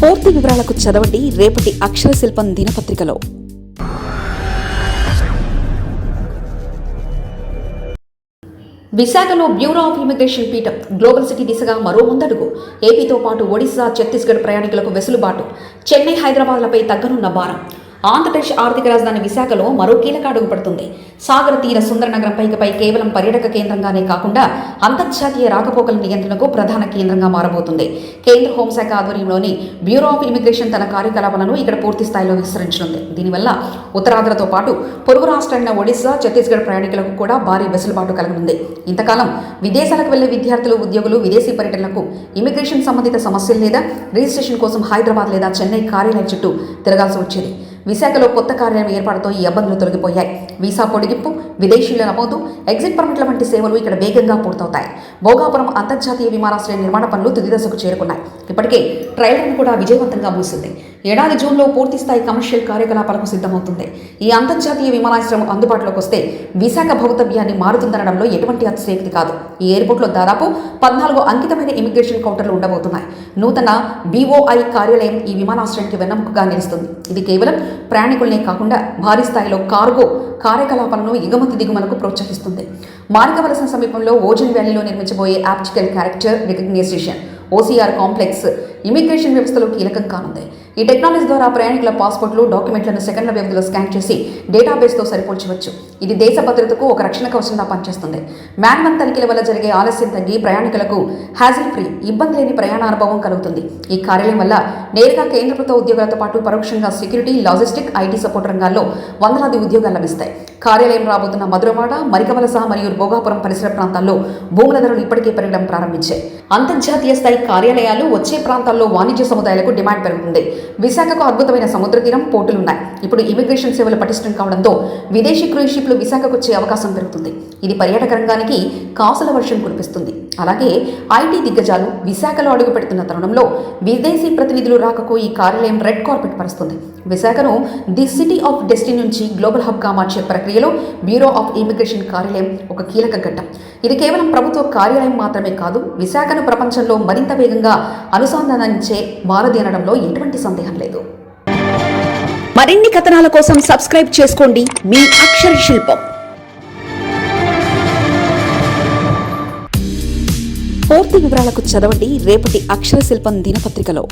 పూర్తి వివరాలకు చదవండి రేపటి అక్షర శిల్పం దినపత్రికలో. విశాఖలో బ్యూరో ఆఫ్ ఇమిగ్రేషన్ పీఠం గ్లోబల్ సిటీ దిశగా మరో ముందడుగు. ఏపీతో పాటు ఒడిశా ఛత్తీస్గఢ్ ప్రయాణికులకు వెసులుబాటు. చెన్నై హైదరాబాద్లపై తగ్గనున్న భారం. ఆంధ్రప్రదేశ్ ఆర్థిక రాజధాని విశాఖలో మరో కీలక అడుగు పడుతుంది. సాగర తీర సుందర నగరం పైకపై కేవలం పర్యాటక కేంద్రంగానే కాకుండా అంతర్జాతీయ రాకపోకల నియంత్రణకు ప్రధాన కేంద్రంగా మారబోతుంది. కేంద్ర హోంశాఖ ఆధ్వర్యంలోని బ్యూరో ఆఫ్ ఇమిగ్రేషన్ తన కార్యకలాపాలను ఇక్కడ పూర్తి స్థాయిలో విస్తరించనుంది. దీనివల్ల ఉత్తరాంధ్రతో పాటు పొరుగు రాష్ట్రాలైన ఒడిశా ఛత్తీస్గఢ్ ప్రయాణికులకు కూడా భారీ వెసులుబాటు కలగనుంది. ఇంతకాలం విదేశాలకు వెళ్ళే విద్యార్థులు ఉద్యోగులు విదేశీ పర్యటనలకు ఇమిగ్రేషన్ సంబంధిత సమస్యలు లేదా రిజిస్ట్రేషన్ కోసం హైదరాబాద్ లేదా చెన్నై కార్యాలయం చుట్టూ తిరగాల్సి వచ్చేది. విశాఖలో కొత్త కార్యాలయం ఏర్పాటుతో ఈ ఇబ్బందులు తొలగిపోయాయి. వీసా పొడిగింపు విదేశీయుల నమోదు ఎగ్జిట్ పర్మిట్ల వంటి సేవలు ఇక్కడ వేగంగా పూర్తవుతాయి. భోగాపురం అంతర్జాతీయ విమానాశ్రయ నిర్మాణ పనులు తుది దశకు చేరుకున్నాయి. ఇప్పటికే ట్రయల్ రన్ కూడా విజయవంతంగా ముగిసింది. ఏడాది జూన్లో పూర్తిస్థాయి కమర్షియల్ కార్యకలాపాలకు సిద్ధమవుతుంది ఈ అంతర్జాతీయ విమానాశ్రయం అందుబాటులోకి వస్తే విశాఖ భౌతవ్యాన్ని మారుతుందనడంలో ఎటువంటి అతిశయక్తి కాదు. ఈ ఎయిర్పోర్ట్లో దాదాపు పద్నాలుగు అంకితమైన ఇమిగ్రేషన్ కౌంటర్లు ఉండబోతున్నాయి. నూతన బీఓఐ కార్యాలయం ఈ విమానాశ్రయానికి వెన్నముకగా నిలుస్తుంది. ఇది కేవలం ప్రయాణికులనే కాకుండా భారీ స్థాయిలో కార్గో కార్యకలాపాలను ఎగుమతి దిగుమలకు ప్రోత్సహిస్తుంది. మార్గవలసన సమీపంలో ఓజన్ వ్యాలీలో నిర్మించబోయే optical character recognition OCR complex immigration వ్యవస్థలో కీలకం కానుంది. ఈ టెక్నాలజీ ద్వారా ప్రయాణికుల పాస్పోర్ట్లు డాక్యుమెంట్లను సెకండ్ల వ్యవధిలో స్కాన్ చేసి డేటాబేస్తో సరిపోల్చవచ్చు. ఇది దేశ భద్రతకు ఒక రక్షణ కవచంగా పనిచేస్తుంది. మ్యాన్మన్ తనిఖీల వల్ల జరిగే ఆలస్యం తగ్గి ప్రయాణికులకు హ్యాజిల్ ఫ్రీ ఇబ్బంది లేని ప్రయాణ అనుభవం కలుగుతుంది. ఈ కార్యాలయం వల్ల నేరుగా కేంద్ర ప్రభుత్వ ఉద్యోగాలతో పాటు పరోక్షంగా సెక్యూరిటీ లాజిస్టిక్ ఐటీ సపోర్ట్ రంగాల్లో వందలాది ఉద్యోగాలు లభిస్తాయి. కార్యాలయం రాబోతున్న మధురవాడ మరికవలస మరియు భోగాపురం పరిసర ప్రాంతాల్లో భూముల ధరలు ఇప్పటికే పెరగడం ప్రారంభించాయి. అంతర్జాతీయ స్థాయి కార్యాలయాలు వచ్చే ప్రాంతాల్లో వాణిజ్య సముదాయాలకు డిమాండ్ పెరుగుతుంది. విశాఖకు అద్భుతమైన సముద్ర తీరం పోర్టులున్నాయి. ఇప్పుడు ఇమిగ్రేషన్ సేవలు పటిష్టం కావడంతో విదేశీ క్రూయిజ్ షిప్లు విశాఖకు వచ్చే అవకాశం పెరుగుతుంది. ఇది పర్యాటక రంగానికి కాసుల వర్షం కురిపిస్తుంది. అలాగే ఐటీ దిగ్గజాలు విశాఖలో అడుగు పెడుతున్న తరుణంలో విదేశీ ప్రతినిధులు రాకకు ఈ కార్యాలయం రెడ్ కార్పెట్ పరుస్తుంది. విశాఖను ది సిటీ ఆఫ్ డెస్టినీ నుంచి గ్లోబల్ హబ్గా మార్చే ప్రక్రియలో బ్యూరో ఆఫ్ ఇమిగ్రేషన్ కార్యాలయం ఒక కీలక ఘట్టం. ఇది కేవలం ప్రభుత్వ కార్యాలయం మాత్రమే కాదు విశాఖను ప్రపంచంలో మరింత వేగంగా అనుసంధానం అనుసంధానించే వారధి అనడంలో ఎటువంటి సందేహం లేదు. మరిన్ని కథనాల కోసం సబ్స్క్రైబ్ చేసుకోండి. మీ అక్షర శిల్పం. పూర్తి వివరాలకు చదవండి. రేపటి అక్షర శిల్పం దినపత్రికలో.